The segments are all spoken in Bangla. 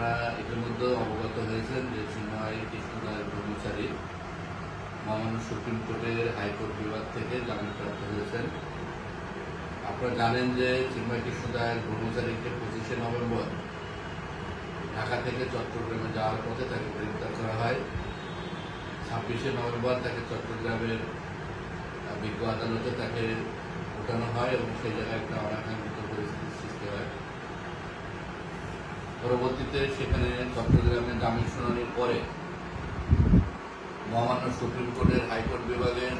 আপনারা ইতিমধ্যে অবগত হয়েছেন যে চিন্ময় কৃষ্ণদয়ের কর্মচারী মহামান্য সুপ্রিম কোর্টের হাইকোর্ট বিভাগ থেকে জামিনপ্রাপ্ত হয়েছেন। আপনারা জানেন যে চিন্ময় কৃষ্ণদয়ের কর্মচারীকে পঁচিশে নভেম্বর ঢাকা থেকে চট্টগ্রামে যাওয়ার পথে তাকে গ্রেপ্তার করা হয়। ছাব্বিশে নভেম্বর তাকে চট্টগ্রামের বিজ্ঞ আদালতে তাকে ওঠানো হয় এবং সেই জায়গায় একটা অনাকাঙ্ক্ষিত পরিস্থিতির সৃষ্টি হয়। পরবর্তীতে সেখানে চট্টগ্রামে জামিন শুনানির পরে মহামান্য সুপ্রিম কোর্টের হাইকোর্ট বিভাগের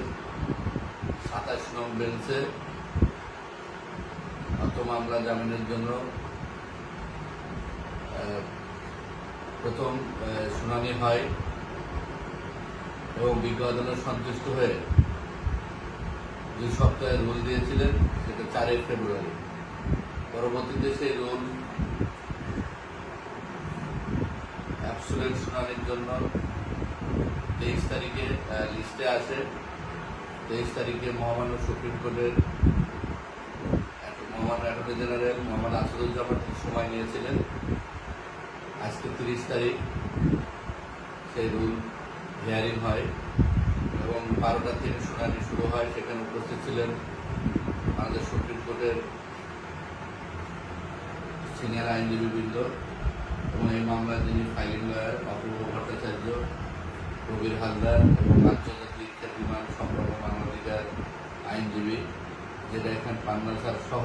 সাতাশ নং বেঞ্চে অত মামলা জামিনের জন্য প্রথম শুনানি হয় এবং বিজ্ঞ আদালত সন্তুষ্ট হয়ে দুই সপ্তাহের রুল দিয়েছিলেন, সেটা চারই ফেব্রুয়ারি। পরবর্তীতে সেই রুল অ্যাবসুলেন্ট শুনানির জন্য তেইশ তারিখে লিস্টে আসে তেইশ তারিখে মহামান্য সুপ্রিম কোর্টের মহামান্য অ্যাটর্নি জেনারেল মোহাম্মদ আসাদুজ্জামান সময় নিয়েছিলেন। আজকে তিরিশ তারিখ, সেই রুল হিয়ারিং হয় এবং বারোটা থেকে শুনানি শুরু হয়। সেখানে উপস্থিত ছিলেন আমাদের সুপ্রিম কোর্টের সিনিয়র আইনজীবীবৃন্দ এবং এই মামলায় যিনি ফাইলিং লয়ার অপূর্ব ভট্টাচার্য, প্রবীর হালদার এবং আন্তর্জাতিক খ্যাতিমান সম্পর্ক মানবাধিকার আইনজীবী, যেটা এখানে পান্না স্যার সহ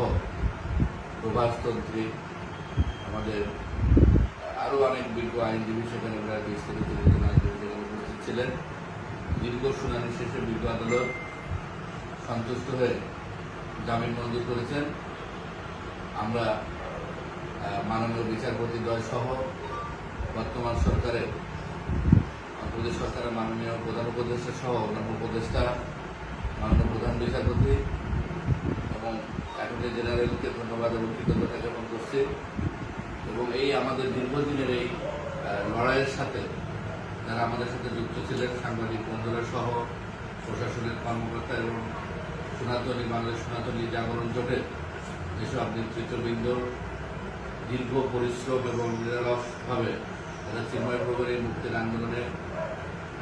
প্রভাসতন্ত্রী আমাদের আরও অনেক বিজ্ঞ আইনজীবী সেখানে প্রায় থেকে আইনজীবী সেখানে উপস্থিত ছিলেন। দীর্ঘ শুনানি শেষে বিজ্ঞ আদালত সন্তুষ্ট হয়ে জামিন মঞ্জুর করেছেন। আমরা মাননীয় বিচারপতি দ্বয় সহ বর্তমান সরকারের আহ, প্রদেশ সরকারের মাননীয় প্রধান উপদেষ্টা সহ অন্যান্য উপদেষ্টা মাননীয় প্রধান বিচারপতি এবং অ্যাটর্নি জেনারেলকে ধন্যবাদ এবং কৃতজ্ঞতা জ্ঞাপন করছি এবং এই আমাদের দীর্ঘদিনের এই লড়াইয়ের সাথে যারা আমাদের সাথে যুক্ত ছিলেন সাংবাদিক বন্ধুরা সহ প্রশাসনের কর্মকর্তা এবং সনাতনী বাংলাদেশ সনাতনী জাগরণ জোটের যেসব নেতৃত্ববৃন্দ দীর্ঘ পরিশ্রম এবং নিরলসভাবে তারা চিন্ময় প্রভুর এই মুক্তির আন্দোলনে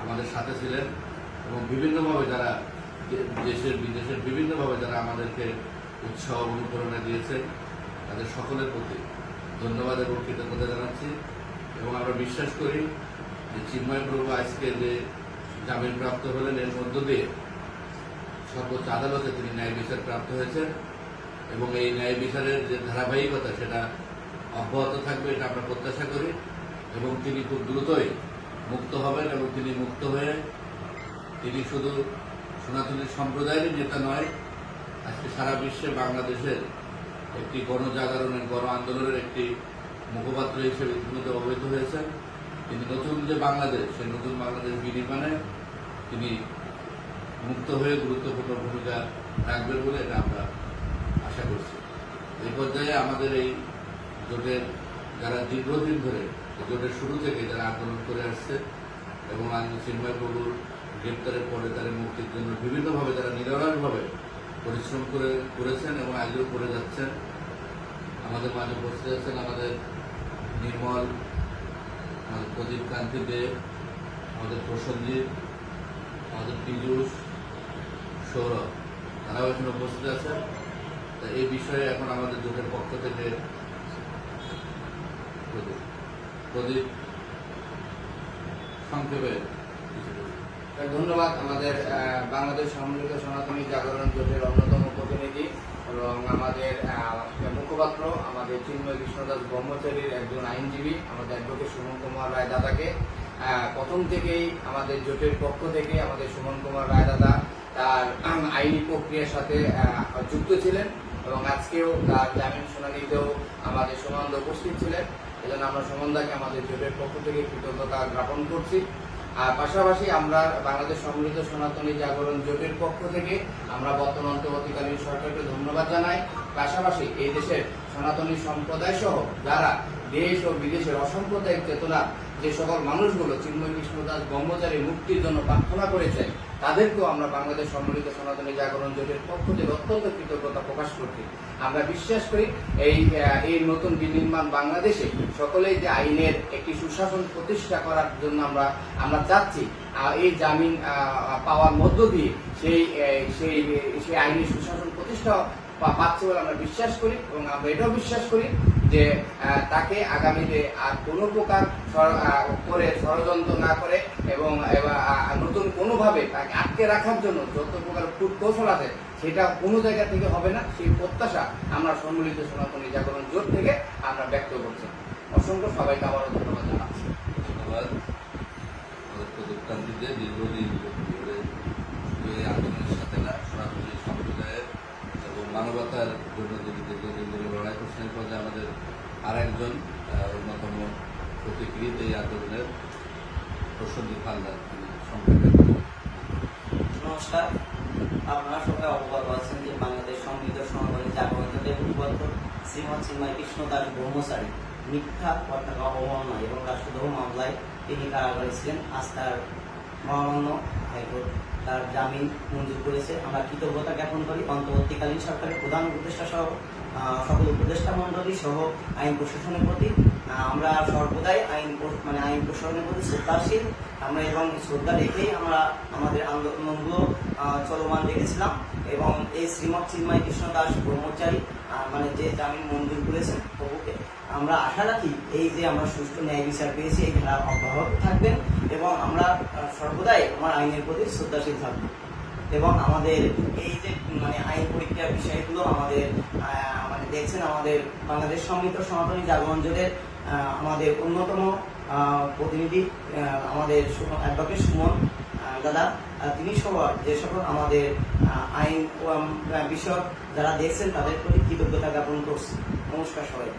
আমাদের সাথে ছিলেন এবং বিভিন্নভাবে যারা দেশের, বিদেশের বিভিন্নভাবে যারা আমাদেরকে উৎসাহ অনুপ্রেরণা দিয়েছেন, তাদের সকলের প্রতি ধন্যবাদ এবং কৃতজ্ঞতা জানাচ্ছি। এবং আমরা বিশ্বাস করি যে চিন্ময় প্রভু আজকে যে জামিন প্রাপ্ত হলেন, এর মধ্য দিয়ে সর্বোচ্চ আদালতে তিনি ন্যায় বিচার প্রাপ্ত হয়েছেন। এবং এই ন্যায় বিচারের যে ধারাবাহিকতা, সেটা অব্যাহত থাকবে এটা আমরা প্রত্যাশা করি এবং তিনি খুব দ্রুতই মুক্ত হবেন এবং তিনি মুক্ত হয়ে তিনি শুধু সনাতনী সম্প্রদায়েরই নেতা নয়, আজকে সারা বিশ্বে বাংলাদেশের একটি গণজাগরণের, গণ আন্দোলনের একটি মুখপাত্র হিসেবে ইতিমধ্যে অবহিত হয়েছেন। তিনি নতুন যে বাংলাদেশ, সেই নতুন বাংলাদেশ বিনির্মাণে তিনি মুক্ত হয়ে গুরুত্বপূর্ণ ভূমিকা রাখবেন বলে এটা আমরা আশা করছি। এই পর্যায়ে আমাদের এই জোটের যারা দীর্ঘদিন ধরে জোটের শুরু থেকে যারা আন্দোলন করে আসছে এবং চিন্ময় প্রভুর গ্রেপ্তারের পরে তাদের মুক্তির জন্য বিভিন্নভাবে তারা নিরলসভাবে পরিশ্রম করে করেছেন এবং আজও করে যাচ্ছেন। আমাদের মাঝে উপস্থিত আছেন আমাদের নির্মল, আমাদের প্রদীপ কান্তি দেব আমাদের প্রসঞ্জিৎ, আমাদের পীযুষ, সৌরভ। তারাও এখানে উপস্থিত আছেন। তা এই বিষয়ে এখন আমাদের জোটের পক্ষ থেকে প্রদীপ। সংক্ষেপে ধন্যবাদ আমাদের বাংলাদেশ সম্মিলিত সনাতনী জাগরণ জোটের অন্যতম প্রতিনিধি এবং আমাদের মুখপাত্র, আমাদের চিন্ময় কৃষ্ণদাস ব্রহ্মচারীর একজন আইনজীবী, আমাদের অ্যাডভোকেট সুমন কুমার রায় দাদাকে। প্রথম থেকেই আমাদের জোটের পক্ষ থেকে আমাদের সুমন কুমার রায় দাদা তার আইনি প্রক্রিয়ার সাথে যুক্ত ছিলেন এবং আজকেও তার জামিন শুনানিতেও আমাদের সুমনদা উপস্থিত ছিলেন। এজন্য আমরা সুমনদাকে আমাদের জোটের পক্ষ থেকে কৃতজ্ঞতা জ্ঞাপন করছি। আর পাশাপাশি আমরা বাংলাদেশ সম্মিলিত সনাতনী জাগরণ জোটের পক্ষ থেকে আমরা বর্তমান অন্তর্বর্তীকালীন সরকারকে ধন্যবাদ জানাই। পাশাপাশি এই দেশের সনাতনী সম্প্রদায় সহ যারা দেশ ও বিদেশের অসাম্প্রদায়িক চেতনা যে সকল মানুষগুলো চিন্ময় কৃষ্ণ দাস ব্রহ্মচারী মুক্তির জন্য প্রার্থনা করেছেন, তাদেরকেও আমরা বাংলাদেশ সম্মিলিত সনাতনী জাগরণ জোটের পক্ষ থেকে অত্যন্ত কৃতজ্ঞতা প্রকাশ করছি। আমরা বিশ্বাস করি এই এই নতুন বিনির্মাণ বাংলাদেশে সকলেই যে আইনের একটি সুশাসন প্রতিষ্ঠা করার জন্য আমরা আমরা চাচ্ছি এই জামিন পাওয়ার মধ্য দিয়ে সেই সেই সেই আইনি সুশাসন প্রতিষ্ঠা পাচ্ছে বলে আমরা বিশ্বাস করি এবং আমরা এটাও বিশ্বাস করি যে তাকে আগামীতে আর কোনো প্রকার করে ষড়যন্ত্র না করে এবং নতুন কোনোভাবে তাকে আটকে রাখার জন্য যত প্রকার কৌশল আছে, সেটা কোনো জায়গা থেকে হবে না। সেই প্রত্যাশা আমরা সম্মিলিত সনাতনী জাগরণ জোট থেকে আমরা ব্যক্ত করছি। অসংখ্য সবাইকে আবারও ধন্যবাদ জানাচ্ছি। ধন্যবাদ প্রদীপকান্তিতে দীর্ঘদিন ধরে এই আন্দোলনের সাথে না সনাতনী সম্প্রদায়ের এবং মানবতার জন্য যিনি দীর্ঘদিন ধরে লড়াই করছেন পর্যায়ে আমাদের আর একজন অন্যতম প্রতিক্রিয়া এই আন্দোলনের প্রসন্দীপ হালদার, তিনি সংক্ষেপে নমস্কার। আপনারা সবাই অবগত আছেন যে বাংলাদেশ সংবিধ সমাবেশ জাগরণের মুখপাত্র শ্রীমৎ চিন্ময় কৃষ্ণ দাস ব্রহ্মচারী মিথ্যা পতাকা অবমাননা এবং রাষ্ট্রদ্রোহ মামলায় তিনি কারাগারে ছিলেন। আজ তার মহামান্য হাইকোর্ট তার জামিন মঞ্জুর করেছে। আমরা কৃতজ্ঞতা জ্ঞাপন করি। অন্তর্বর্তীকালীন সরকারের প্রধান উপদেষ্টা সহ সকল উপদেষ্টা মন্ডলী সহ আইন প্রশাসনের প্রতি। আমরা সর্বদাই আইন মানে আইন প্রশাসনের প্রতি শ্রদ্ধাশীল। আমরা এবং শ্রদ্ধা রেখেই আমরা আমাদের আন্দোলনগুলো চলমান রেখেছিলাম এবং এই শ্রীমৎ চিন্ময় কৃষ্ণ দাস ব্রহ্মচারী মানে যে জামিন মঞ্জুর করেছেন প্রভুকে আমরা আশা রাখি এই যে আমরা সুষ্ঠু ন্যায় বিচার পেয়েছি এই ধারা অব্যাহত থাকবেন এবং আমরা সর্বদাই আমার আইনের প্রতি শ্রদ্ধাশীল থাকব। এবং আমাদের এই যে মানে আইন পরীক্ষার বিষয়গুলো আমাদের মানে দেখছেন আমাদের বাংলাদেশ সমৃদ্ধ সনাতনী জাগরণ জোটের আমাদের অন্যতম প্রতিনিধি আমাদের অ্যাডভোকেট সুমন দাদা তিনি সহ যে সকল আমাদের আইন বিষয়ক যারা দেখছেন তাদের প্রতি কৃতজ্ঞতা জ্ঞাপন করছি। নমস্কার সবাই